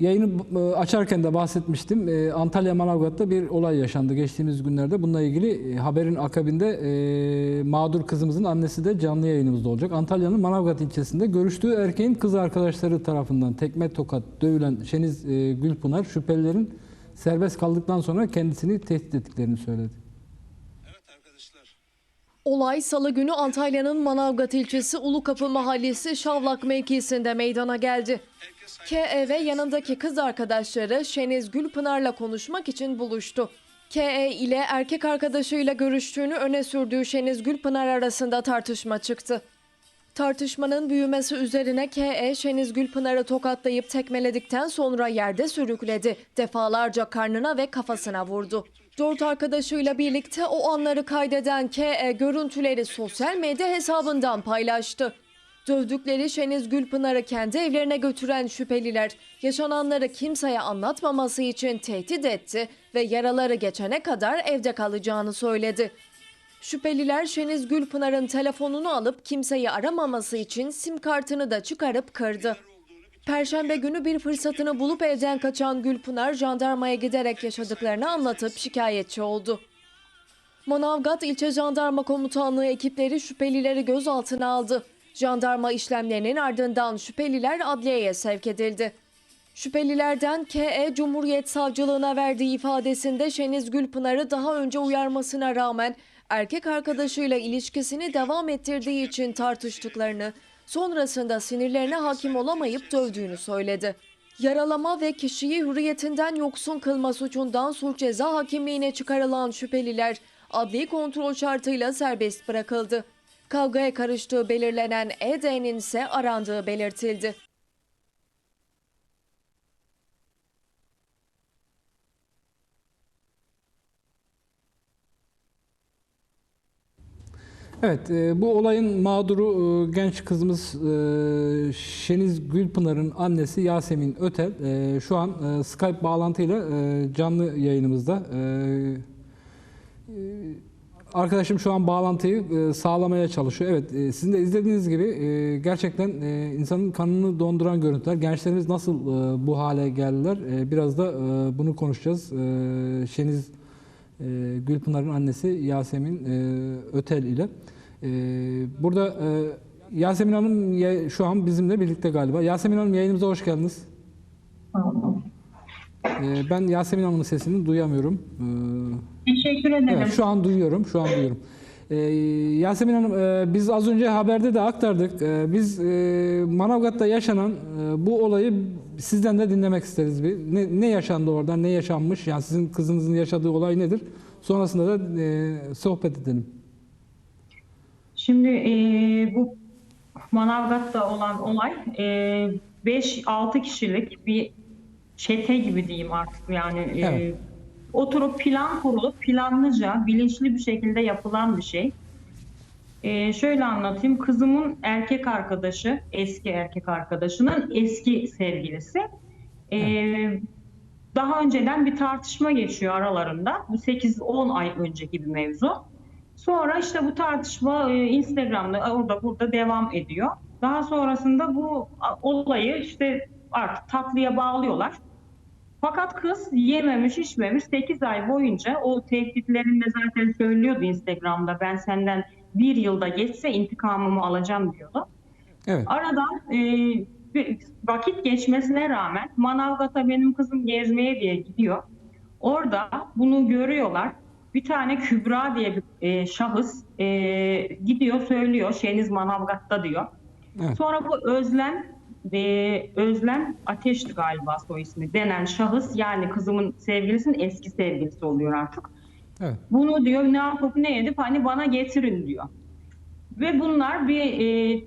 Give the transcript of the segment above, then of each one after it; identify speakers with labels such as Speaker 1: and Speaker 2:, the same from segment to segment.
Speaker 1: yayını e, açarken de bahsetmiştim. E, Antalya Manavgat'ta bir olay yaşandı geçtiğimiz günlerde. Bununla ilgili e, haberin akabinde mağdur kızımızın annesi de canlı yayınımızda olacak. Antalya'nın Manavgat ilçesinde görüştüğü erkeğin kız arkadaşları tarafından tekme tokat dövülen Şeniz Gülpınar şüphelilerin serbest kaldıktan sonra kendisini tehdit ettiklerini söyledi.
Speaker 2: Evet arkadaşlar.
Speaker 3: Olay salı günü Antalya'nın Manavgat ilçesi Ulukapı mahallesi Şavlak mevkisinde meydana geldi. K.E. ve yanındaki kız arkadaşları Şeniz Gülpınar'la konuşmak için buluştu. K.E. ile erkek arkadaşıyla görüştüğünü öne sürdüğü Şeniz Gülpınar arasında tartışma çıktı. Tartışmanın büyümesi üzerine K.E. Şeniz Gülpınar'ı tokatlayıp tekmeledikten sonra yerde sürükledi. Defalarca karnına ve kafasına vurdu. Dört arkadaşıyla birlikte o anları kaydeden K.E. görüntüleri sosyal medya hesabından paylaştı. Dövdükleri Şeniz Gülpınar'ı kendi evlerine götüren şüpheliler yaşananları kimseye anlatmaması için tehdit etti ve yaraları geçene kadar evde kalacağını söyledi. Şüpheliler Şeniz Gülpınar'ın telefonunu alıp kimseyi aramaması için sim kartını da çıkarıp kırdı. Perşembe günü bir fırsatını bulup evden kaçan Gülpınar jandarmaya giderek yaşadıklarını anlatıp şikayetçi oldu. Manavgat İlçe Jandarma Komutanlığı ekipleri şüphelileri gözaltına aldı. Jandarma işlemlerinin ardından şüpheliler adliyeye sevk edildi. Şüphelilerden K.E. Cumhuriyet Savcılığına verdiği ifadesinde Şeniz Gülpınar'ı daha önce uyarmasına rağmen erkek arkadaşıyla ilişkisini devam ettirdiği için tartıştıklarını, sonrasında sinirlerine hakim olamayıp dövdüğünü söyledi. Yaralama ve kişiyi hürriyetinden yoksun kılma suçundan suç ceza hakimliğine çıkarılan şüpheliler adli kontrol şartıyla serbest bırakıldı. Kavgaya karıştığı belirlenen ED'nin ise arandığı belirtildi.
Speaker 1: Evet, e, bu olayın mağduru e, genç kızımız e, Şeniz Gülpınar'ın annesi Yasemin Ötel şu an Skype bağlantıyla canlı yayınımızda. Arkadaşım şu an bağlantıyı e, sağlamaya çalışıyor. Evet, e, sizin de izlediğiniz gibi e, gerçekten insanın kanını donduran görüntüler. Gençlerimiz nasıl bu hale geldiler? Biraz da bunu konuşacağız. Şeniz Gülpınar'ın annesi Yasemin Ötel ile. Burada Yasemin Hanım şu an bizimle birlikte galiba. Yasemin Hanım yayınımıza hoş geldiniz. Ben Yasemin Hanım'ın sesini duyamıyorum. E,
Speaker 4: Teşekkür ederim.
Speaker 1: Evet, şu an duyuyorum, şu an duyuyorum. Ee, Yasemin Hanım, e, biz az önce haberde de aktardık. Ee, biz e, Manavgat'ta yaşanan e, bu olayı sizden de dinlemek isteriz. Bir. Ne, ne yaşandı orada, ne yaşanmış? Yani sizin kızınızın yaşadığı olay nedir? Sonrasında da e, sohbet edelim.
Speaker 4: Şimdi e, bu Manavgat'ta olan olay 5-6 kişilik bir çete gibi diyeyim artık yani. e,
Speaker 1: Evet.
Speaker 4: Oturup plan kurulup planlıca, bilinçli bir şekilde yapılan bir şey. E, şöyle anlatayım. Kızımın erkek arkadaşı, eski erkek arkadaşının eski sevgilisi. e, daha önceden bir tartışma geçiyor aralarında. Bu 8-10 ay önceki bir mevzu. Sonra işte bu tartışma e, Instagram'da orada burada devam ediyor. Daha sonrasında bu olayı işte artık tatlıya bağlıyorlar. Fakat kız yememiş içmemiş 8 ay boyunca o tehditlerinde zaten söylüyordu Instagram'da ben senden bir yılda geçse intikamımı alacağım diyordu.
Speaker 1: Evet.
Speaker 4: Aradan e, bir vakit geçmesine rağmen Manavgat'a benim kızım gezmeye diye gidiyor. Orada bunu görüyorlar. Bir tane Kübra diye bir e, şahıs e, gidiyor söylüyor Şeniz Manavgat'ta diyor.
Speaker 1: Evet.
Speaker 4: Sonra bu Özlem ve Özlem Ateş'ti galiba soy ismi denen şahıs yani kızımın sevgilisinin eski sevgilisi oluyor artık.
Speaker 1: Evet.
Speaker 4: Bunu diyor ne yapıp ne edip hani bana getirin diyor. Ve bunlar bir e,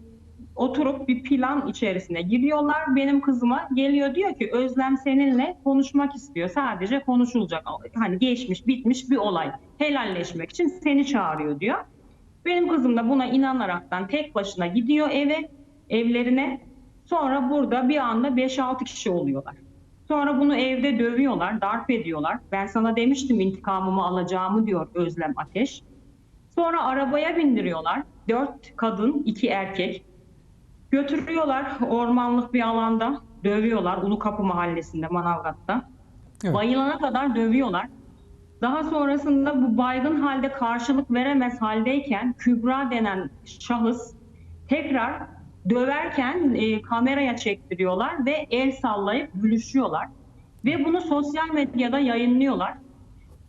Speaker 4: oturup bir plan içerisine giriyorlar. Benim kızıma geliyor diyor ki Özlem seninle konuşmak istiyor. Sadece konuşulacak. Hani geçmiş bitmiş bir olay. Helalleşmek için seni çağırıyor diyor. Benim kızım da buna inanaraktan tek başına gidiyor eve, evlerine. Sonra burada bir anda 5-6 kişi oluyorlar. Sonra bunu evde dövüyorlar, darp ediyorlar. Ben sana demiştim intikamımı alacağımı diyor Özlem Ateş. Sonra arabaya bindiriyorlar. Dört kadın, iki erkek. Götürüyorlar ormanlık bir alanda. Dövüyorlar Ulukapı mahallesinde Manavgat'ta.
Speaker 1: Evet.
Speaker 4: Bayılana kadar dövüyorlar. Daha sonrasında bu baygın halde karşılık veremez haldeyken Kübra denen şahıs tekrar döverken e, kameraya çektiriyorlar ve el sallayıp gülüşüyorlar. Ve bunu sosyal medyada yayınlıyorlar.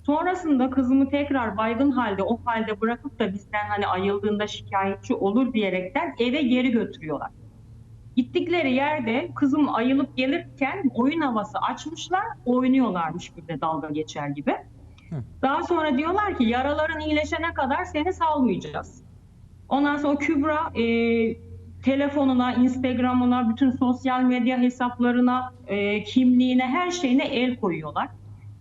Speaker 4: Sonrasında kızımı tekrar baygın halde o halde bırakıp da bizden hani ayıldığında şikayetçi olur diyerekten eve geri götürüyorlar. Gittikleri yerde kızım ayılıp gelirken oyun havası açmışlar, oynuyorlarmış bir de dalga geçer gibi. Daha sonra diyorlar ki yaraların iyileşene kadar seni salmayacağız. Ondan sonra Kübra e, telefonuna, Instagram'ına, bütün sosyal medya hesaplarına, e, kimliğine, her şeyine el koyuyorlar.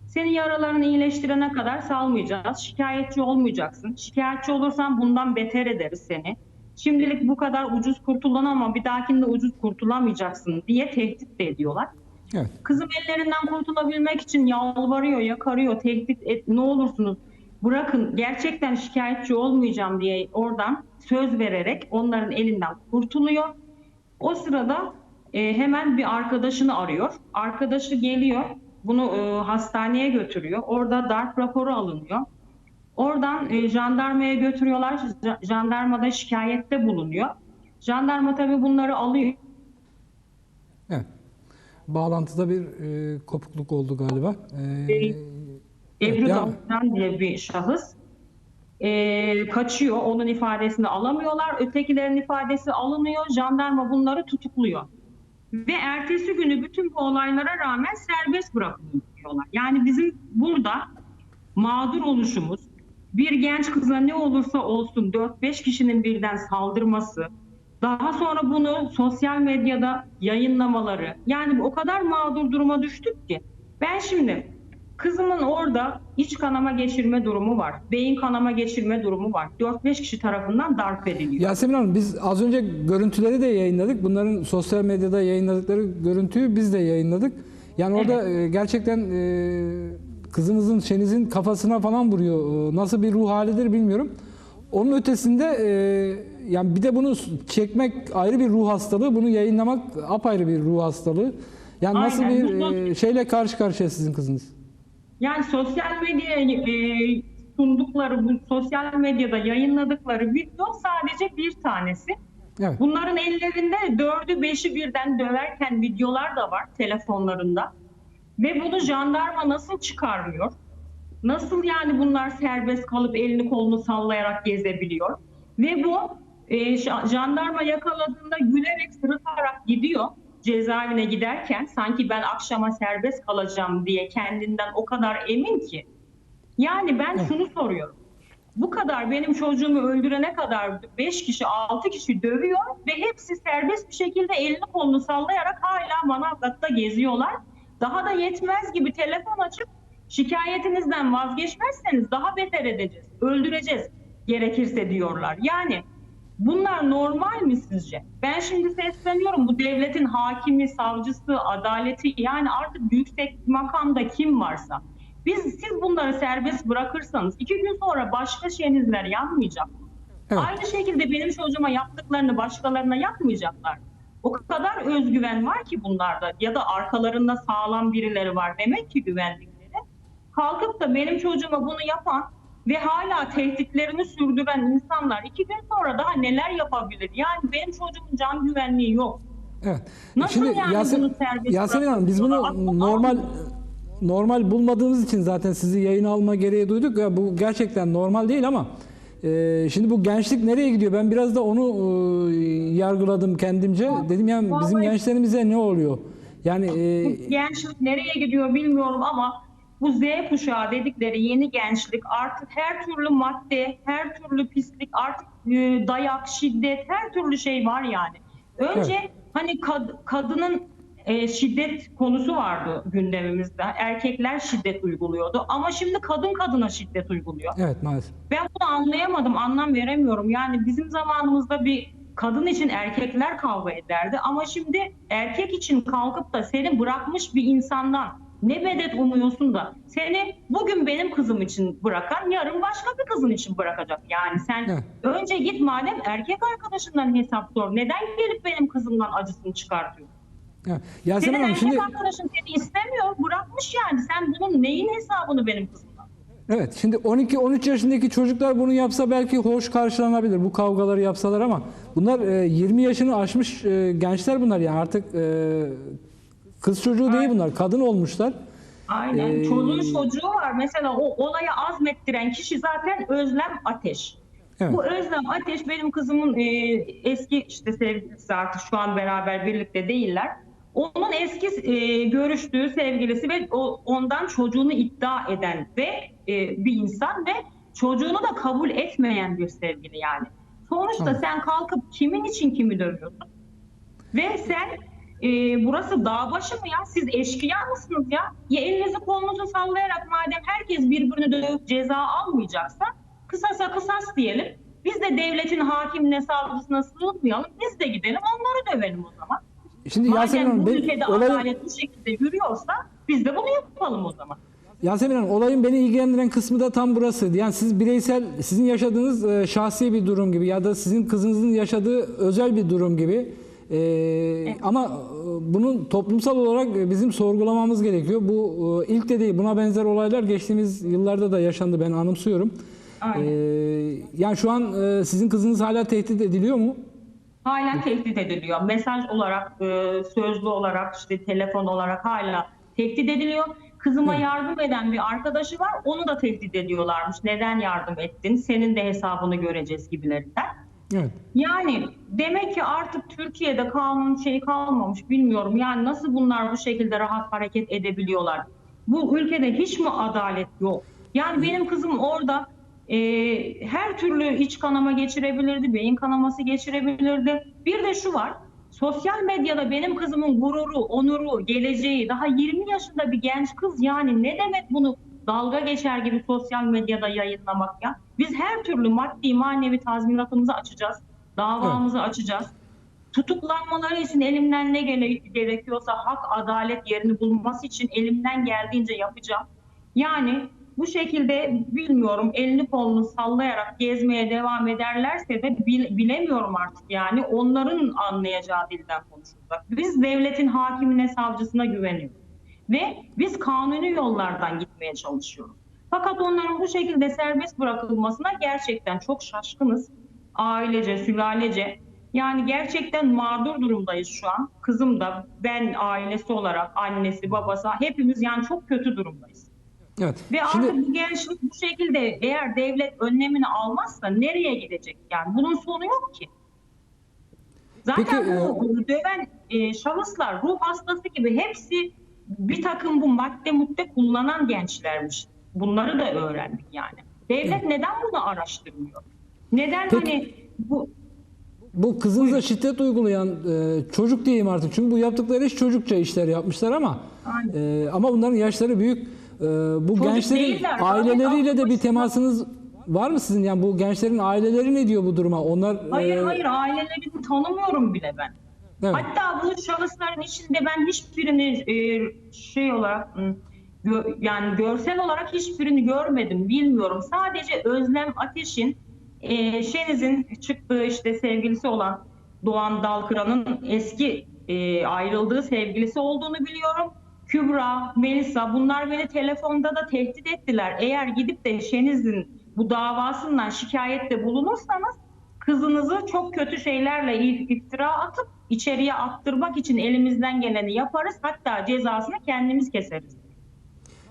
Speaker 4: Seni yaralarını iyileştirene kadar salmayacağız. Şikayetçi olmayacaksın. Şikayetçi olursan bundan beter ederiz seni. Şimdilik bu kadar ucuz kurtulan ama bir dahakinde ucuz kurtulamayacaksın diye tehdit de ediyorlar.
Speaker 1: Evet.
Speaker 4: Kızım ellerinden kurtulabilmek için yalvarıyor, yakarıyor, tehdit et, ne olursunuz bırakın gerçekten şikayetçi olmayacağım diye oradan söz vererek onların elinden kurtuluyor. O sırada e, hemen bir arkadaşını arıyor. Arkadaşı geliyor, bunu e, hastaneye götürüyor. Orada darp raporu alınıyor. Oradan e, jandarmaya götürüyorlar. Jandarmada şikayette bulunuyor. Jandarma tabii bunları alıyor.
Speaker 1: Evet. Bağlantıda bir e, kopukluk oldu galiba. E,
Speaker 4: Ebru Davutcan diye bir şahıs e, kaçıyor. Onun ifadesini alamıyorlar. Ötekilerin ifadesi alınıyor. Jandarma bunları tutukluyor. Ve ertesi günü bütün bu olaylara rağmen serbest bırakılıyorlar. Yani bizim burada mağdur oluşumuz, bir genç kıza ne olursa olsun 4-5 kişinin birden saldırması, daha sonra bunu sosyal medyada yayınlamaları. Yani o kadar mağdur duruma düştük ki. Ben şimdi kızımın orada iç kanama geçirme durumu var. Beyin kanama geçirme durumu var. 4-5 kişi tarafından darp ediliyor.
Speaker 1: Yasemin Hanım biz az önce görüntüleri de yayınladık. Bunların sosyal medyada yayınladıkları görüntüyü biz de yayınladık. Yani orada e, gerçekten e, kızımızın, Şeniz'in kafasına falan vuruyor. E, Nasıl bir ruh halidir bilmiyorum. Onun ötesinde yani bir de bunu çekmek ayrı bir ruh hastalığı, bunu yayınlamak apayrı bir ruh hastalığı. Yani nasıl
Speaker 4: Aynen.
Speaker 1: bir e, şeyle karşı karşıya sizin kızınız?
Speaker 4: Yani sosyal medyaya e, sundukları, bu sosyal medyada yayınladıkları video sadece bir tanesi.
Speaker 1: Evet.
Speaker 4: Bunların ellerinde dördü beşi birden döverken videolar da var telefonlarında. Ve bunu jandarma nasıl çıkarmıyor? Nasıl yani bunlar serbest kalıp elini kolunu sallayarak gezebiliyor? Ve bu e, ja- jandarma yakaladığında gülerek sırıtarak gidiyor cezaevine giderken sanki ben akşama serbest kalacağım diye kendinden o kadar emin ki. Yani ben şunu soruyorum. Bu kadar benim çocuğumu öldürene kadar 5 kişi 6 kişi dövüyor ve hepsi serbest bir şekilde elini kolunu sallayarak hala Manavgat'ta geziyorlar. Daha da yetmez gibi telefon açıp şikayetinizden vazgeçmezseniz daha beter edeceğiz, öldüreceğiz gerekirse diyorlar. Yani bunlar normal mi sizce? Ben şimdi sesleniyorum bu devletin hakimi, savcısı, adaleti yani artık yüksek makamda kim varsa. Biz siz bunları serbest bırakırsanız iki gün sonra başka şeyinizler yanmayacak.
Speaker 1: Evet.
Speaker 4: Aynı şekilde benim çocuğuma yaptıklarını başkalarına yapmayacaklar. O kadar özgüven var ki bunlarda ya da arkalarında sağlam birileri var demek ki güvendikleri. Kalkıp da benim çocuğuma bunu yapan ve hala tehditlerini sürdüren insanlar iki gün sonra daha neler yapabilir? Yani benim çocuğumun can güvenliği yok.
Speaker 1: Evet.
Speaker 4: Nasıl
Speaker 1: Şimdi
Speaker 4: yani
Speaker 1: Yasemin,
Speaker 4: bunu serbest
Speaker 1: Yasemin Hanım biz bunu
Speaker 4: bırakıyorlar?
Speaker 1: normal normal bulmadığımız için zaten sizi yayın alma gereği duyduk. Ya bu gerçekten normal değil ama e, şimdi bu gençlik nereye gidiyor? Ben biraz da onu e, yargıladım kendimce. Dedim yani bizim gençlerimize ne oluyor? Yani e,
Speaker 4: gençlik nereye gidiyor bilmiyorum ama bu Z kuşağı dedikleri yeni gençlik artık her türlü madde, her türlü pislik, artık e, dayak, şiddet, her türlü şey var yani. Önce
Speaker 1: Evet.
Speaker 4: hani kad- kadının e, şiddet konusu vardı gündemimizde. Erkekler şiddet uyguluyordu ama şimdi kadın kadına şiddet uyguluyor.
Speaker 1: evet maalesef.
Speaker 4: Ben bunu anlayamadım, anlam veremiyorum. Yani bizim zamanımızda bir kadın için erkekler kavga ederdi ama şimdi erkek için kalkıp da seni bırakmış bir insandan ne medet umuyorsun da seni bugün benim kızım için bırakan yarın başka bir kızın için bırakacak. Yani sen
Speaker 1: Evet.
Speaker 4: önce git madem erkek arkadaşından hesap sor. Neden gelip benim kızımdan acısını çıkartıyor?
Speaker 1: Evet. Yasemin
Speaker 4: Senin erkek
Speaker 1: şimdi
Speaker 4: arkadaşın seni istemiyor, bırakmış yani. Sen bunun neyin hesabını benim kızımdan?
Speaker 1: evet şimdi 12-13 yaşındaki çocuklar bunu yapsa belki hoş karşılanabilir bu kavgaları yapsalar ama bunlar e, 20 yaşını aşmış e, gençler bunlar yani artık e, kız çocuğu değil bunlar kadın olmuşlar.
Speaker 4: Aynen.
Speaker 1: Ee,
Speaker 4: Çocuğun çocuğu var. Mesela o olaya azmettiren kişi zaten Özlem Ateş.
Speaker 1: Evet.
Speaker 4: Bu Özlem Ateş benim kızımın e, eski işte sevgilisi artık şu an beraber birlikte değiller. Onun eski e, görüştüğü sevgilisi ve o, ondan çocuğunu iddia eden ve e, bir insan ve çocuğunu da kabul etmeyen bir sevgili yani. Sonuçta
Speaker 1: Evet.
Speaker 4: sen kalkıp kimin için kimi dövüyorsun? Ve sen e, burası dağ başı mı ya? Siz eşkıya mısınız ya? Ya elinizi kolunuzu sallayarak madem herkes birbirini dövüp ceza almayacaksa kısasa kısas diyelim. Biz de devletin hakimine savcısına sığınmayalım. Biz de gidelim onları dövelim o zaman.
Speaker 1: Şimdi Yasemin
Speaker 4: Madem
Speaker 1: Hanım
Speaker 4: bu ülkede
Speaker 1: olayın-
Speaker 4: adalet bu şekilde yürüyorsa biz de bunu yapalım o zaman.
Speaker 1: Yasemin Hanım olayın beni ilgilendiren kısmı da tam burası. Yani siz bireysel, sizin yaşadığınız e, şahsi bir durum gibi ya da sizin kızınızın yaşadığı özel bir durum gibi. E, Ama e, bunun toplumsal olarak bizim sorgulamamız gerekiyor. Bu e, ilk de değil, buna benzer olaylar geçtiğimiz yıllarda da yaşandı ben anımsıyorum.
Speaker 4: Aynen.
Speaker 1: E, yani şu an e, sizin kızınız hala tehdit ediliyor mu?
Speaker 4: Halen tehdit ediliyor. Mesaj olarak, sözlü olarak, işte telefon olarak hala tehdit ediliyor. Kızıma
Speaker 1: Evet.
Speaker 4: yardım eden bir arkadaşı var. Onu da tehdit ediyorlarmış. Neden yardım ettin? Senin de hesabını göreceğiz gibilerinden.
Speaker 1: Evet.
Speaker 4: Yani demek ki artık Türkiye'de kanun şey kalmamış bilmiyorum. Yani nasıl bunlar bu şekilde rahat hareket edebiliyorlar? Bu ülkede hiç mi adalet yok? Yani benim kızım orada e, her türlü iç kanama geçirebilirdi, beyin kanaması geçirebilirdi. Bir de şu var. Sosyal medyada benim kızımın gururu, onuru, geleceği daha 20 yaşında bir genç kız yani ne demek bunu dalga geçer gibi sosyal medyada yayınlamak ya? Biz her türlü maddi manevi tazminatımızı açacağız. Davamızı açacağız. Tutuklanmaları için elimden ne gerekiyorsa hak, adalet yerini bulması için elimden geldiğince yapacağım. Yani bu şekilde bilmiyorum elini kolunu sallayarak gezmeye devam ederlerse de bil- bilemiyorum artık yani onların anlayacağı dilden konuşacak. Biz devletin hakimine, savcısına güveniyoruz ve biz kanuni yollardan gitmeye çalışıyoruz. Fakat onların bu şekilde serbest bırakılmasına gerçekten çok şaşkınız. Ailece, sülalece. Yani gerçekten mağdur durumdayız şu an. Kızım da, ben ailesi olarak, annesi, babası hepimiz yani çok kötü durumdayız.
Speaker 1: Evet.
Speaker 4: Ve
Speaker 1: Şimdi
Speaker 4: artık bu gençlik bu şekilde eğer devlet önlemini almazsa nereye gidecek? Yani bunun sonu yok ki. Zaten
Speaker 1: Peki,
Speaker 4: bu döven e, şahıslar ruh hastası gibi hepsi bir takım bu madde mudde kullanan gençlermiş. Bunları da öğrendik yani. Devlet neden bunu araştırmıyor? Neden
Speaker 1: Peki.
Speaker 4: hani bu
Speaker 1: Bu kızınıza şiddet uygulayan e, çocuk diyeyim artık çünkü bu yaptıkları iş çocukça işler yapmışlar ama
Speaker 4: Aynen.
Speaker 1: e, ama bunların yaşları büyük. E, bu
Speaker 4: Çocuk
Speaker 1: gençlerin
Speaker 4: değiller,
Speaker 1: aileleriyle de bir temasınız var mı sizin? Yani bu gençlerin aileleri ne diyor bu duruma? Onlar
Speaker 4: hayır
Speaker 1: e,
Speaker 4: hayır ailelerini tanımıyorum bile ben.
Speaker 1: Evet.
Speaker 4: Hatta bu şahısların içinde ben hiçbirini e, şey olarak yani görsel olarak hiçbirini görmedim, bilmiyorum. Sadece Özlem Ateş'in e, Şeniz'in çıktığı işte sevgilisi olan Doğan Dalkıran'ın eski e, ayrıldığı sevgilisi olduğunu biliyorum. Kübra, Melisa bunlar beni telefonda da tehdit ettiler. Eğer gidip de Şeniz'in bu davasından şikayette bulunursanız kızınızı çok kötü şeylerle if- iftira atıp içeriye attırmak için elimizden geleni yaparız. Hatta cezasını kendimiz keseriz.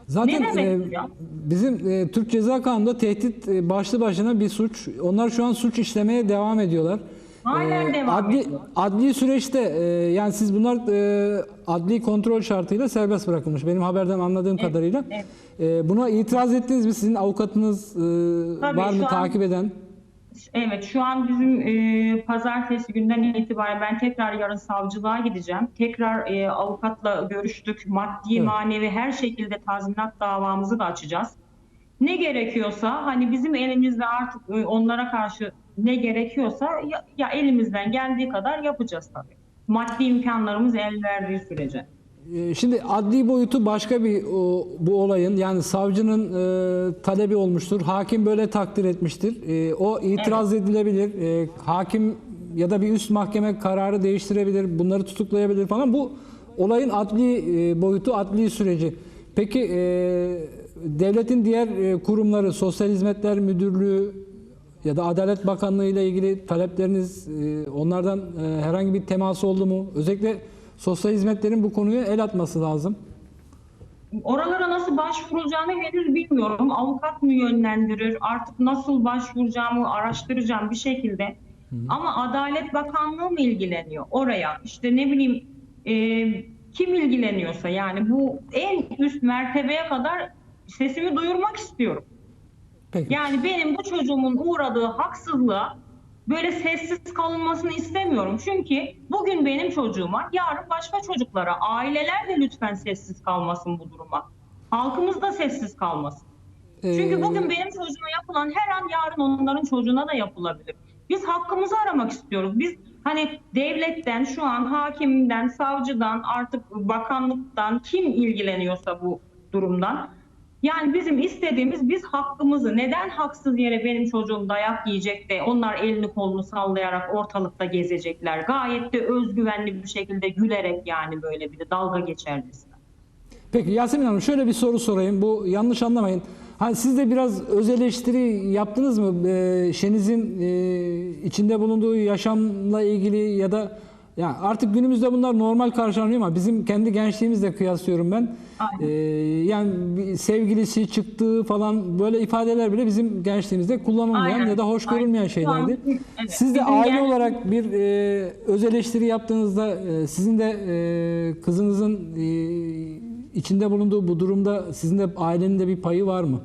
Speaker 1: Zaten
Speaker 4: Ne demek
Speaker 1: e, bizim e, Türk Ceza Kanunu'nda tehdit e, başlı başına bir suç. Onlar şu an suç işlemeye devam ediyorlar.
Speaker 4: Halen devam
Speaker 1: adli,
Speaker 4: ediyor.
Speaker 1: Adli süreçte e, yani siz bunlar e, adli kontrol şartıyla serbest bırakılmış. Benim haberden anladığım kadarıyla.
Speaker 4: evet.
Speaker 1: E, buna itiraz ettiniz mi? Sizin avukatınız e,
Speaker 4: Tabii,
Speaker 1: var mı takip eden?
Speaker 4: Evet şu an bizim e, pazartesi günden itibaren ben tekrar yarın savcılığa gideceğim. Tekrar e, avukatla görüştük. Maddi,
Speaker 1: Evet.
Speaker 4: manevi her şekilde tazminat davamızı da açacağız. Ne gerekiyorsa hani bizim elimizde artık e, onlara karşı ne gerekiyorsa ya, ya elimizden geldiği kadar yapacağız tabii. Maddi imkanlarımız el verdiği sürece.
Speaker 1: E, Şimdi adli boyutu başka bir o, bu olayın yani savcının e, talebi olmuştur. Hakim böyle takdir etmiştir. E, o itiraz edilebilir. E, hakim ya da bir üst mahkeme kararı değiştirebilir. Bunları tutuklayabilir falan. Bu olayın adli e, boyutu, adli süreci. Peki e, devletin diğer e, kurumları, Sosyal Hizmetler Müdürlüğü ya da Adalet Bakanlığı ile ilgili talepleriniz, e, onlardan e, herhangi bir teması oldu mu? Özellikle sosyal hizmetlerin bu konuya el atması lazım.
Speaker 4: Oralara nasıl başvurulacağını henüz bilmiyorum. Avukat mı yönlendirir? Artık nasıl başvuracağımı araştıracağım bir şekilde. Ama Adalet Bakanlığı mı ilgileniyor oraya? İşte ne bileyim e, kim ilgileniyorsa yani bu en üst mertebeye kadar sesimi duyurmak istiyorum.
Speaker 1: Peki.
Speaker 4: Yani benim bu çocuğumun uğradığı haksızlığa böyle sessiz kalınmasını istemiyorum. Çünkü bugün benim çocuğuma, yarın başka çocuklara, aileler de lütfen sessiz kalmasın bu duruma. Halkımız da sessiz kalmasın. Çünkü
Speaker 1: Ee,
Speaker 4: bugün benim çocuğuma yapılan her an yarın onların çocuğuna da yapılabilir. Biz hakkımızı aramak istiyoruz. Biz hani devletten, şu an hakimden, savcıdan, artık bakanlıktan kim ilgileniyorsa bu durumdan. Yani bizim istediğimiz biz hakkımızı neden haksız yere benim çocuğum dayak yiyecek de onlar elini kolunu sallayarak ortalıkta gezecekler. Gayet de özgüvenli bir şekilde gülerek yani böyle bir de dalga geçercesine.
Speaker 1: Peki Yasemin Hanım şöyle bir soru sorayım. Bu yanlış anlamayın. Hani siz de biraz öz eleştiri yaptınız mı? Ee, Şeniz'in e, içinde bulunduğu yaşamla ilgili ya da ya artık günümüzde bunlar normal karşılanıyor ama bizim kendi gençliğimizle kıyaslıyorum ben.
Speaker 4: Aynen.
Speaker 1: Ee, yani bir sevgilisi çıktığı falan böyle ifadeler bile bizim gençliğimizde kullanılmayan
Speaker 4: Aynen.
Speaker 1: ya da hoş görülmeyen şeylerdi.
Speaker 4: evet.
Speaker 1: Siz de
Speaker 4: Bizim
Speaker 1: aile
Speaker 4: genç-
Speaker 1: olarak bir e, öz eleştiri yaptığınızda e, sizin de e, kızınızın e, içinde bulunduğu bu durumda sizin de ailenin de bir payı var mı?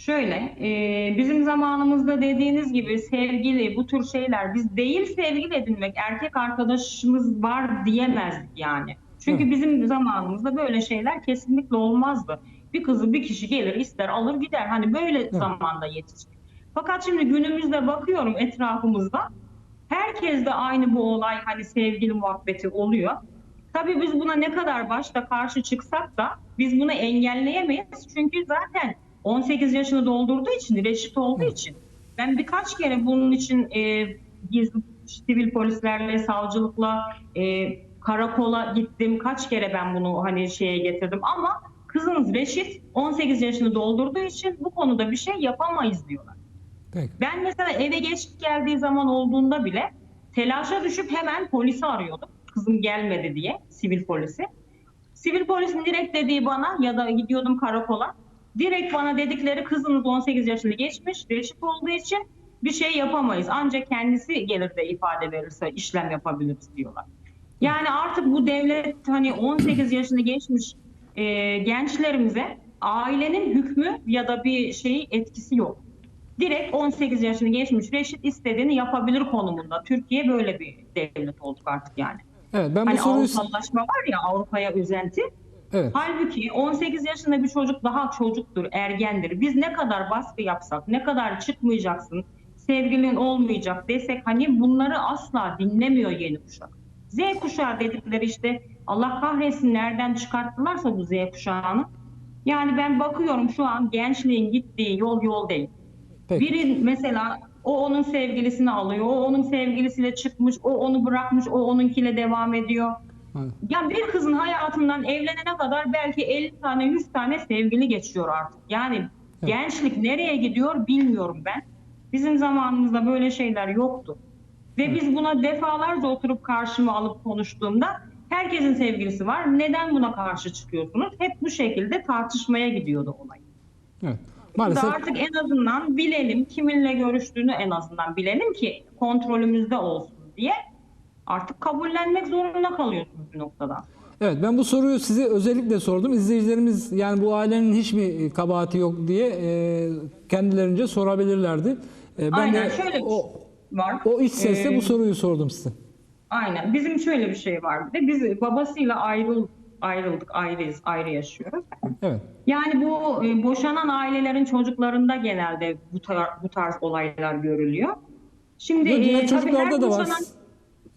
Speaker 4: Şöyle, e, bizim zamanımızda dediğiniz gibi sevgili, bu tür şeyler biz değil sevgili edinmek, erkek arkadaşımız var diyemezdik yani. Çünkü
Speaker 1: Hı.
Speaker 4: bizim zamanımızda böyle şeyler kesinlikle olmazdı. Bir kızı bir kişi gelir ister alır gider. Hani böyle zamanda yetiştik. Fakat şimdi günümüzde bakıyorum etrafımızda herkes de aynı bu olay hani sevgili muhabbeti oluyor. Tabii biz buna ne kadar başta karşı çıksak da biz bunu engelleyemeyiz. Çünkü zaten 18 yaşını doldurduğu için, reşit olduğu için. Ben birkaç kere bunun için e, gizli sivil polislerle, savcılıkla, e, karakola gittim. Kaç kere ben bunu hani şeye getirdim ama kızınız reşit 18 yaşını doldurduğu için bu konuda bir şey yapamayız diyorlar.
Speaker 1: Peki.
Speaker 4: Ben mesela eve geç geldiği zaman olduğunda bile telaşa düşüp hemen polisi arıyordum. Kızım gelmedi diye, sivil polisi. Sivil polisin direkt dediği bana ya da gidiyordum karakola. Direkt bana dedikleri kızınız 18 yaşını geçmiş, reşit olduğu için bir şey yapamayız. Ancak kendisi gelir de ifade verirse işlem yapabiliriz diyorlar. Yani artık bu devlet hani 18 yaşını geçmiş e, gençlerimize ailenin hükmü ya da bir şeyi etkisi yok direkt 18 yaşını geçmiş reşit istediğini yapabilir konumunda. Türkiye böyle bir devlet olduk artık yani.
Speaker 1: Evet ben bu
Speaker 4: Hani
Speaker 1: soruyu
Speaker 4: Avrupalılaşma var ya Avrupa'ya özenti.
Speaker 1: Evet.
Speaker 4: Halbuki 18 yaşında bir çocuk daha çocuktur, ergendir. Biz ne kadar baskı yapsak, ne kadar çıkmayacaksın, sevgilin olmayacak desek hani bunları asla dinlemiyor yeni kuşak. Z kuşağı dedikleri işte Allah kahretsin nereden çıkarttılarsa bu Z kuşağını. Yani ben bakıyorum şu an gençliğin gittiği yol yol değil.
Speaker 1: Peki.
Speaker 4: Biri mesela o onun sevgilisini alıyor, o onun sevgilisiyle çıkmış, o onu bırakmış, o onunkiyle devam ediyor.
Speaker 1: Evet.
Speaker 4: Ya bir kızın hayatından evlenene kadar belki 50 tane 100 tane sevgili geçiyor artık. Yani gençlik nereye gidiyor bilmiyorum ben. Bizim zamanımızda böyle şeyler yoktu. Ve biz buna defalarca oturup karşıma alıp konuştuğumda herkesin sevgilisi var. Neden buna karşı çıkıyorsunuz? Hep bu şekilde tartışmaya gidiyordu olay.
Speaker 1: evet. Maalesef
Speaker 4: artık en azından bilelim kiminle görüştüğünü en azından bilelim ki kontrolümüzde olsun diye artık kabullenmek zorunda kalıyorsunuz bir noktada.
Speaker 1: Evet ben bu soruyu size özellikle sordum. İzleyicilerimiz yani bu ailenin hiç mi kabahati yok diye e, kendilerince sorabilirlerdi. E, ben
Speaker 4: Aynen,
Speaker 1: de
Speaker 4: şöyle
Speaker 1: o,
Speaker 4: Var.
Speaker 1: o iç sesle
Speaker 4: Ee,
Speaker 1: bu soruyu sordum size.
Speaker 4: Aynen. Bizim şöyle bir şey var bir de biz babasıyla ayrıl ayrıldık, ayrıyız, ayrı yaşıyoruz.
Speaker 1: Evet.
Speaker 4: Yani bu e, boşanan ailelerin çocuklarında genelde bu, tar- bu tarz olaylar görülüyor. Şimdi e, tabii her
Speaker 1: da var.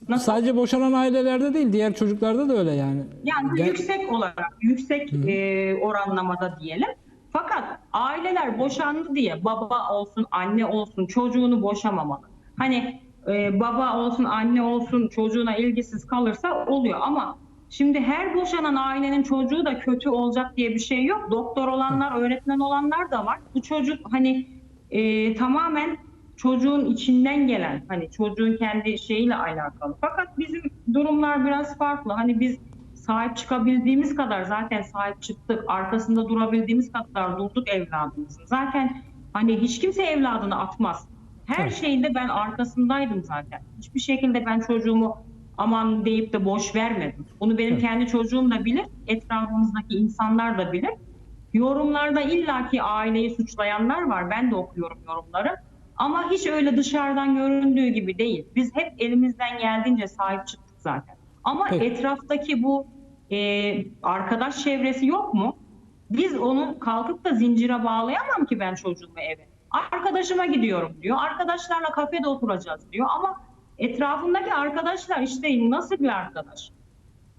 Speaker 4: Nasıl?
Speaker 1: Sadece boşanan ailelerde değil, diğer çocuklarda da öyle yani.
Speaker 4: Yani
Speaker 1: Gel-
Speaker 4: yüksek olarak, yüksek e, oranlamada diyelim. Fakat aileler boşandı diye baba olsun, anne olsun çocuğunu boşamamalı. Hani e, baba olsun, anne olsun çocuğuna ilgisiz kalırsa oluyor ama Şimdi her boşanan ailenin çocuğu da kötü olacak diye bir şey yok. Doktor olanlar, öğretmen olanlar da var. Bu çocuk hani e, tamamen çocuğun içinden gelen, hani çocuğun kendi şeyiyle alakalı. Fakat bizim durumlar biraz farklı. Hani biz sahip çıkabildiğimiz kadar zaten sahip çıktık. Arkasında durabildiğimiz kadar durduk evladımızın. Zaten hani hiç kimse evladını atmaz. Her
Speaker 1: Evet.
Speaker 4: şeyinde ben arkasındaydım zaten. Hiçbir şekilde ben çocuğumu aman deyip de boş vermedim. Bunu benim
Speaker 1: Evet.
Speaker 4: kendi çocuğum da bilir, etrafımızdaki insanlar da bilir. Yorumlarda illaki aileyi suçlayanlar var. Ben de okuyorum yorumları. Ama hiç öyle dışarıdan göründüğü gibi değil. Biz hep elimizden geldiğince sahip çıktık zaten. Ama
Speaker 1: Peki.
Speaker 4: etraftaki bu e, arkadaş çevresi yok mu? Biz onu kalkıp da zincire bağlayamam ki ben çocuğumu eve. Arkadaşıma gidiyorum diyor. Arkadaşlarla kafede oturacağız diyor. Ama etrafındaki arkadaşlar işte nasıl bir arkadaş?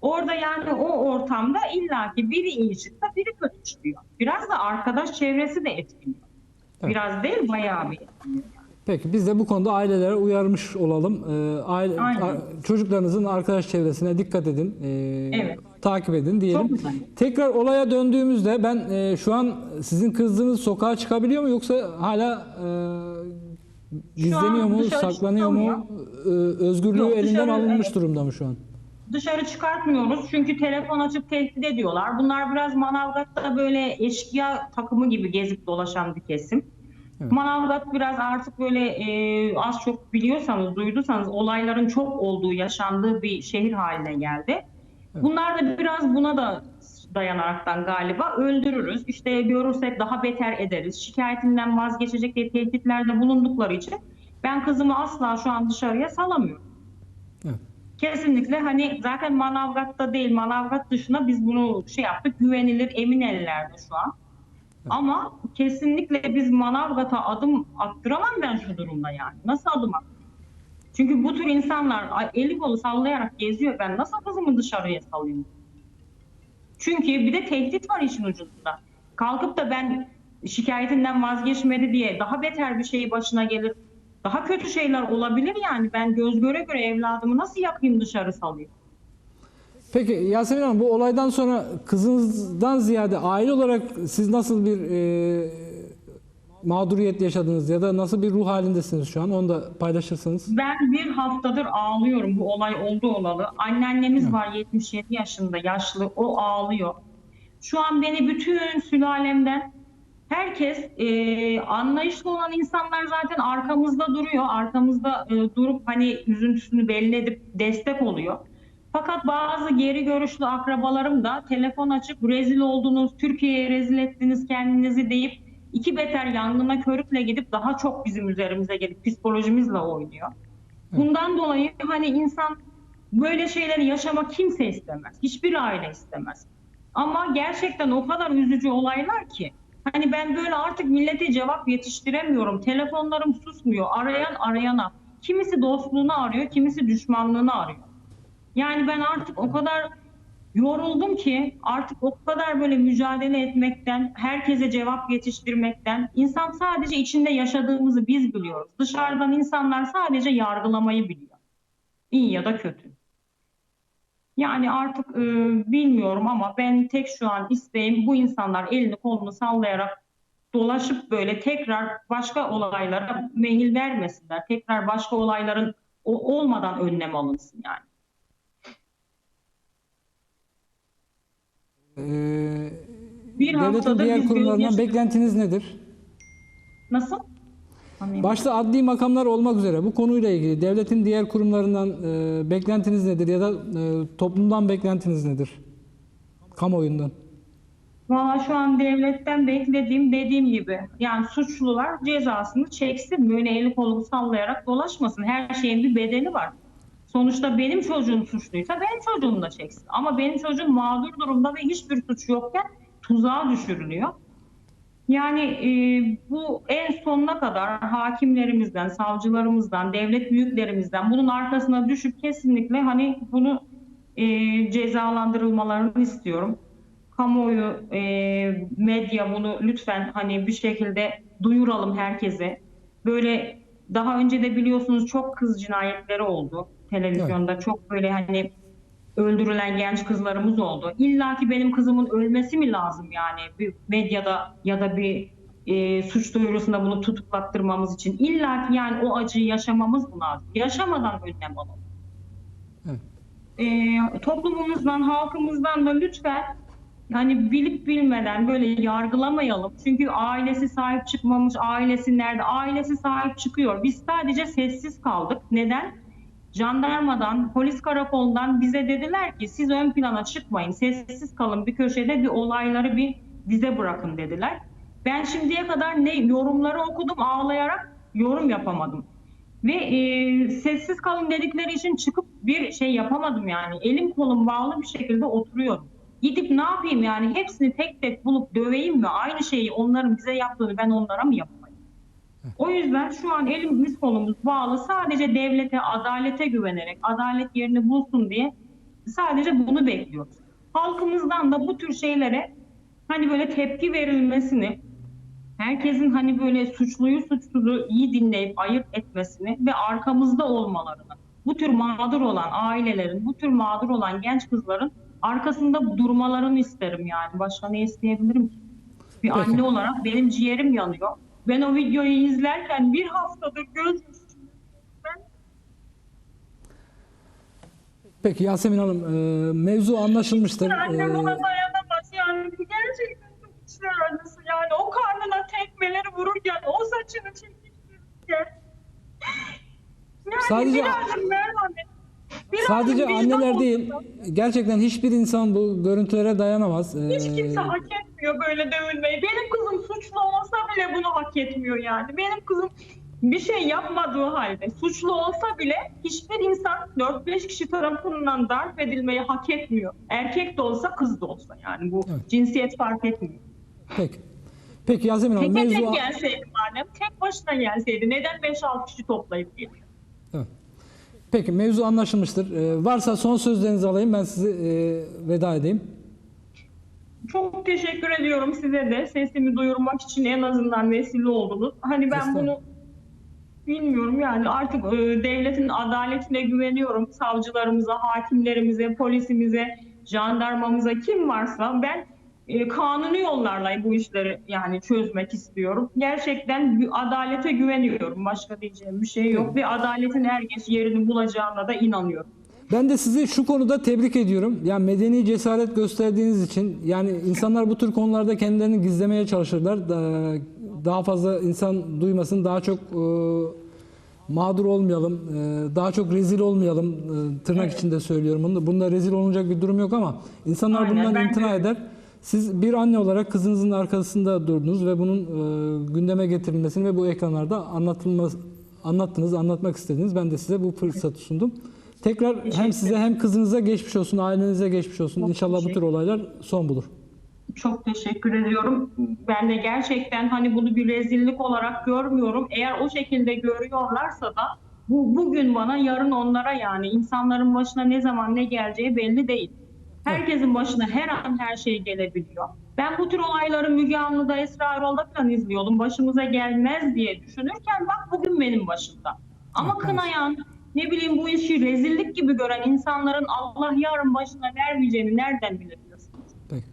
Speaker 4: Orada yani o ortamda illaki biri iyi çıksa biri kötü çıkıyor. Biraz da arkadaş çevresi de etkiliyor. Biraz değil bayağı bir.
Speaker 1: Peki biz de bu konuda ailelere uyarmış olalım. Ee, aile, a- çocuklarınızın arkadaş çevresine dikkat edin. Ee,
Speaker 4: Evet.
Speaker 1: Takip edin diyelim. Tekrar olaya döndüğümüzde ben e, şu an sizin kızınız sokağa çıkabiliyor mu yoksa hala e, gizleniyor mu, saklanıyor mu? E, özgürlüğü
Speaker 4: Yok,
Speaker 1: elinden
Speaker 4: dışarı-
Speaker 1: alınmış
Speaker 4: evet.
Speaker 1: durumda mı şu an?
Speaker 4: Dışarı çıkartmıyoruz çünkü telefon açıp tehdit ediyorlar. Bunlar biraz Manavgat'ta böyle eşkıya takımı gibi gezip dolaşan bir kesim.
Speaker 1: Evet.
Speaker 4: Manavgat biraz artık böyle e, az çok biliyorsanız, duyduysanız olayların çok olduğu, yaşandığı bir şehir haline geldi. Bunlar da biraz buna da dayanaraktan galiba öldürürüz. İşte görürsek daha beter ederiz. Şikayetinden vazgeçecek diye tehditlerde bulundukları için ben kızımı asla şu an dışarıya salamıyorum.
Speaker 1: Evet.
Speaker 4: Kesinlikle hani zaten Manavgat'ta değil Manavgat dışına biz bunu şey yaptık güvenilir emin ellerde şu an. Ama kesinlikle biz Manavgat'a adım attıramam ben şu durumda yani. Nasıl adım attırayım? Çünkü bu tür insanlar eli kolu sallayarak geziyor. Ben nasıl kızımı dışarıya salayım? Çünkü bir de tehdit var işin ucunda. Kalkıp da ben şikayetinden vazgeçmedi diye daha beter bir şey başına gelir. Daha kötü şeyler olabilir yani. Ben göz göre göre evladımı nasıl yakayım dışarı salayım?
Speaker 1: Peki Yasemin Hanım bu olaydan sonra kızınızdan ziyade aile olarak siz nasıl bir e, mağduriyet yaşadınız ya da nasıl bir ruh halindesiniz şu an onu da paylaşırsanız.
Speaker 4: Ben bir haftadır ağlıyorum bu olay oldu olalı. Anneannemiz var 77 yaşında yaşlı o ağlıyor. Şu an beni bütün sülalemden herkes e, anlayışlı olan insanlar zaten arkamızda duruyor. Arkamızda e, durup hani üzüntüsünü belli edip destek oluyor. Fakat bazı geri görüşlü akrabalarım da telefon açıp rezil oldunuz, Türkiye'ye rezil ettiniz kendinizi deyip iki beter yangına körükle gidip daha çok bizim üzerimize gelip psikolojimizle oynuyor. Bundan dolayı hani insan böyle şeyleri yaşamak kimse istemez. Hiçbir aile istemez. Ama gerçekten o kadar üzücü olaylar ki. Hani ben böyle artık millete cevap yetiştiremiyorum. Telefonlarım susmuyor. Arayan arayana. Kimisi dostluğunu arıyor, kimisi düşmanlığını arıyor. Yani ben artık o kadar yoruldum ki artık o kadar böyle mücadele etmekten, herkese cevap yetiştirmekten insan sadece içinde yaşadığımızı biz biliyoruz. Dışarıdan insanlar sadece yargılamayı biliyor. İyi ya da kötü. Yani artık e, bilmiyorum ama ben tek şu an isteğim bu insanlar elini kolunu sallayarak dolaşıp böyle tekrar başka olaylara mehil vermesinler. Tekrar başka olayların olmadan önlem alınsın yani.
Speaker 1: Ee,
Speaker 4: Bir
Speaker 1: devletin diğer kurumlarından beklentiniz nedir?
Speaker 4: Nasıl?
Speaker 1: Başta adli makamlar olmak üzere bu konuyla ilgili devletin diğer kurumlarından e, beklentiniz nedir ya da e, toplumdan beklentiniz nedir? Kamuoyundan.
Speaker 4: Valla şu an devletten beklediğim dediğim gibi yani suçlular cezasını çeksin. Böyle eli sallayarak dolaşmasın. Her şeyin bir bedeli var. Sonuçta benim çocuğum suçluysa benim çocuğum da çeksin. Ama benim çocuğum mağdur durumda ve hiçbir suç yokken tuzağa düşürülüyor. Yani e, bu en sonuna kadar hakimlerimizden, savcılarımızdan, devlet büyüklerimizden bunun arkasına düşüp kesinlikle hani bunu e, cezalandırılmalarını istiyorum. Kamuoyu, e, medya bunu lütfen hani bir şekilde duyuralım herkese. Böyle daha önce de biliyorsunuz çok kız cinayetleri oldu televizyonda. Çok böyle hani öldürülen genç kızlarımız oldu. İlla ki benim kızımın ölmesi mi lazım yani bir medyada ya da bir e, suç duyurusunda bunu tutuklattırmamız için? İlla ki yani o acıyı yaşamamız mı lazım? Yaşamadan önlem alalım.
Speaker 1: Evet.
Speaker 4: E, toplumumuzdan, halkımızdan da lütfen yani bilip bilmeden böyle yargılamayalım. Çünkü ailesi sahip çıkmamış, ailesi nerede? Ailesi sahip çıkıyor. Biz sadece sessiz kaldık. Neden? Jandarmadan, polis karakolundan bize dediler ki siz ön plana çıkmayın, sessiz kalın bir köşede bir olayları bir bize bırakın dediler. Ben şimdiye kadar ne yorumları okudum ağlayarak yorum yapamadım. Ve e, sessiz kalın dedikleri için çıkıp bir şey yapamadım yani. Elim kolum bağlı bir şekilde oturuyorum. Gidip ne yapayım yani hepsini tek tek bulup döveyim mi? Aynı şeyi onların bize yaptığını ben onlara mı yapayım? O yüzden şu an elimiz kolumuz bağlı. Sadece devlete, adalete güvenerek, adalet yerini bulsun diye sadece bunu bekliyoruz. Halkımızdan da bu tür şeylere hani böyle tepki verilmesini, herkesin hani böyle suçluyu suçsuzu iyi dinleyip ayırt etmesini ve arkamızda olmalarını, bu tür mağdur olan ailelerin, bu tür mağdur olan genç kızların arkasında durmalarını isterim yani. Başka ne isteyebilirim ki? Bir
Speaker 1: Peki.
Speaker 4: anne olarak benim ciğerim yanıyor. Ben o videoyu izlerken bir haftadır göz
Speaker 1: Peki Yasemin Hanım e, mevzu anlaşılmıştır.
Speaker 4: Annem
Speaker 1: E,
Speaker 4: ona dayanamaz. Yani gerçekten çok içler acısı yani o karnına tekmeleri vururken o saçını çekiştirirken. Yani
Speaker 1: Sadece-
Speaker 4: birazcık merhamet birazcık
Speaker 1: sadece anneler değil, gerçekten hiçbir insan bu görüntülere dayanamaz.
Speaker 4: Hiç kimse hak etmiyor böyle dövülmeyi. Benim kızım suçlu olsa bile bunu hak etmiyor yani. Benim kızım bir şey yapmadığı halde suçlu olsa bile hiçbir insan 4-5 kişi tarafından darp edilmeyi hak etmiyor. Erkek de olsa kız da olsa yani bu
Speaker 1: Evet.
Speaker 4: cinsiyet fark etmiyor.
Speaker 1: Peki. Peki Yasemin Hanım
Speaker 4: Tek
Speaker 1: mevzu...
Speaker 4: tek gelseydi madem tek başına gelseydi neden 5-6 kişi toplayıp geliyor?
Speaker 1: Evet. Peki mevzu anlaşılmıştır. E, varsa son sözlerinizi alayım ben sizi e, veda edeyim.
Speaker 4: Çok teşekkür ediyorum size de sesimi duyurmak için en azından vesile oldunuz. Hani ben
Speaker 1: Estağfurullah.
Speaker 4: bunu bilmiyorum yani artık e, devletin adaletine güveniyorum. Savcılarımıza, hakimlerimize, polisimize, jandarmamıza kim varsa ben e, kanuni yollarla bu işleri yani çözmek istiyorum. Gerçekten adalete güveniyorum. Başka diyeceğim bir şey yok ve adaletin her geç yerini bulacağına da inanıyorum.
Speaker 1: Ben de sizi şu konuda tebrik ediyorum. Yani medeni cesaret gösterdiğiniz için yani insanlar bu tür konularda kendilerini gizlemeye çalışırlar. Da- Daha fazla insan duymasın, daha çok e, mağdur olmayalım, e, daha çok rezil olmayalım. Tırnak içinde söylüyorum bunu. Bunda rezil olunacak bir durum yok ama insanlar
Speaker 4: Aynen,
Speaker 1: bundan imtina
Speaker 4: de-
Speaker 1: eder. Siz bir anne olarak kızınızın arkasında durdunuz ve bunun e, gündeme getirilmesini ve bu ekranlarda anlatılması anlattınız, anlatmak istediniz. Ben de size bu fırsatı sundum. Tekrar hem size hem kızınıza geçmiş olsun, ailenize geçmiş olsun.
Speaker 4: Çok
Speaker 1: İnşallah bu tür olaylar son bulur.
Speaker 4: Çok teşekkür ediyorum. Ben de gerçekten hani bunu bir rezillik olarak görmüyorum. Eğer o şekilde görüyorlarsa da bu bugün bana yarın onlara yani insanların başına ne zaman ne geleceği belli değil. Herkesin başına her an her şey gelebiliyor. Ben bu tür olayları Müge Anlı'da, Esra Erol'da falan izliyordum. Başımıza gelmez diye düşünürken bak bugün benim başımda. Ama kınayan, ne bileyim bu işi rezillik gibi gören insanların Allah yarın başına vermeyeceğini nereden bilebiliyorsunuz?
Speaker 1: Peki.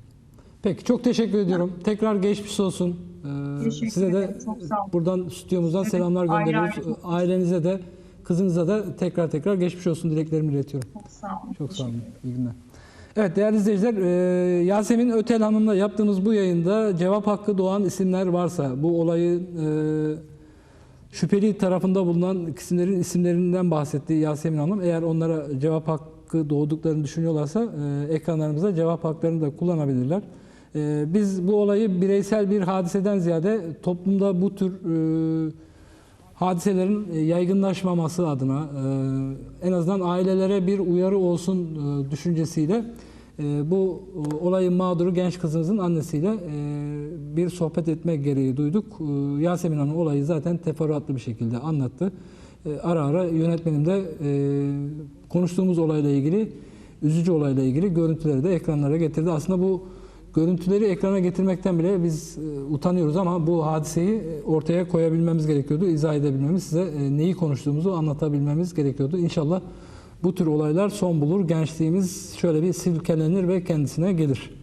Speaker 1: Peki çok teşekkür ediyorum. Tekrar geçmiş olsun. Ee,
Speaker 4: Teşekkür
Speaker 1: size de buradan stüdyomuzdan
Speaker 4: Evet,
Speaker 1: selamlar gönderiyoruz.
Speaker 4: ayrı
Speaker 1: Ailenize de kızınıza da tekrar tekrar geçmiş olsun dileklerimi iletiyorum.
Speaker 4: Çok sağ olun.
Speaker 1: Çok sağ olun. İyi günler. Evet değerli izleyiciler, e, Yasemin Ötel Hanım'la yaptığımız bu yayında cevap hakkı doğan isimler varsa, bu olayı e, şüpheli tarafında bulunan isimlerin isimlerinden bahsetti Yasemin Hanım. Eğer onlara cevap hakkı doğduklarını düşünüyorlarsa e, ekranlarımızda cevap haklarını da kullanabilirler. Biz bu olayı bireysel bir hadiseden ziyade toplumda bu tür hadiselerin e, yaygınlaşmaması adına e, en azından ailelere bir uyarı olsun e, düşüncesiyle bu olayın mağduru genç kızımızın annesiyle bir sohbet etme gereği duyduk. Yasemin Hanım olayı zaten teferruatlı bir şekilde anlattı. Ara ara yönetmenim de konuştuğumuz olayla ilgili, üzücü olayla ilgili görüntüleri de ekranlara getirdi. Aslında bu görüntüleri ekrana getirmekten bile biz e, utanıyoruz ama bu hadiseyi e, ortaya koyabilmemiz gerekiyordu, izah edebilmemiz, size e, neyi konuştuğumuzu anlatabilmemiz gerekiyordu. İnşallah bu tür olaylar son bulur. Gençliğimiz şöyle bir silkelenir ve kendisine gelir.